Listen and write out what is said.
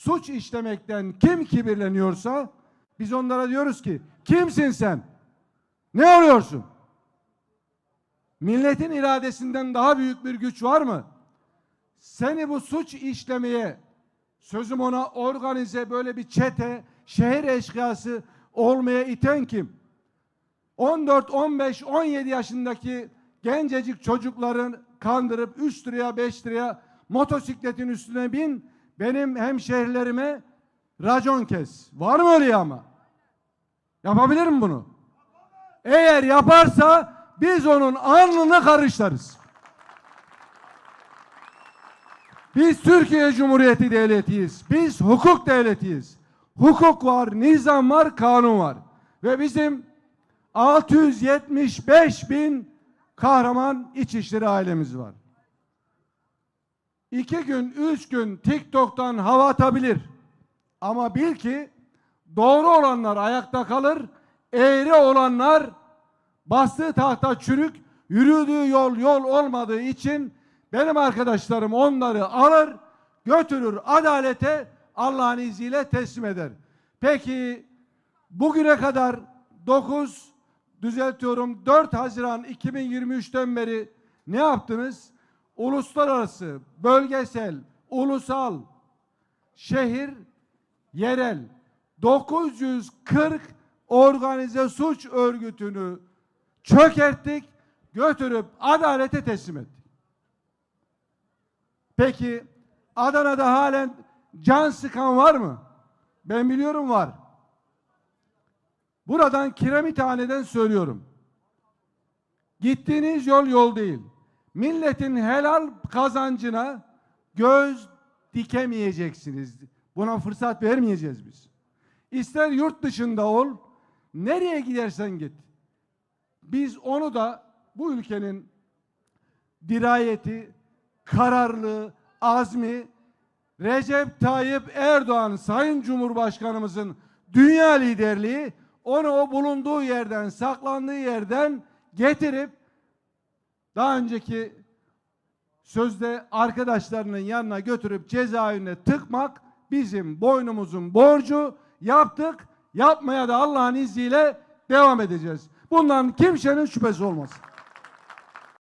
suç işlemekten kim kibirleniyorsa biz onlara diyoruz ki kimsin sen? Ne oluyorsun? Milletin iradesinden daha büyük bir güç var mı? Seni bu suç işlemeye sözüm ona organize böyle bir çete, şehir eşkıyası olmaya iten kim? 14, 15, 17 yaşındaki gencecik çocukların kandırıp 3 liraya 5 liraya motosikletin üstüne bin benim hemşehrilerime racon kes. Var mı öyle ama? Yapabilir mi bunu? Eğer yaparsa biz onun alnını karışlarız. Biz Türkiye Cumhuriyeti devletiyiz. Biz hukuk devletiyiz. Hukuk var, nizam var, kanun var. Ve bizim 675 bin kahraman İçişleri ailemiz var. İki gün, üç gün TikTok'tan hava atabilir. Ama bil ki doğru olanlar ayakta kalır, eğri olanlar bastığı tahta çürük, yürüdüğü yol yol olmadığı için benim arkadaşlarım onları alır, götürür adalete Allah'ın izniyle teslim eder. Peki bugüne kadar 9 düzeltiyorum 4 Haziran 2023'ten beri ne yaptınız? Uluslararası, bölgesel, ulusal, şehir, yerel 940 organize suç örgütünü çökerttik, götürüp adalete teslim ettik. Peki Adana'da halen can sıkan var mı? Ben biliyorum var. Buradan Kiremithane'den söylüyorum. Gittiğiniz yol yol değil. Milletin helal kazancına göz dikemeyeceksiniz. Buna fırsat vermeyeceğiz biz. İster yurt dışında ol, nereye gidersen git. Biz onu da bu ülkenin dirayeti, kararlılığı, azmi, Recep Tayyip Erdoğan Sayın Cumhurbaşkanımızın dünya liderliği onu o bulunduğu yerden, saklandığı yerden getirip daha önceki sözde arkadaşlarının yanına götürüp cezaevine tıkmak bizim boynumuzun borcu. Yaptık, yapmaya da Allah'ın izniyle devam edeceğiz. Bundan kimsenin şüphesi olmasın.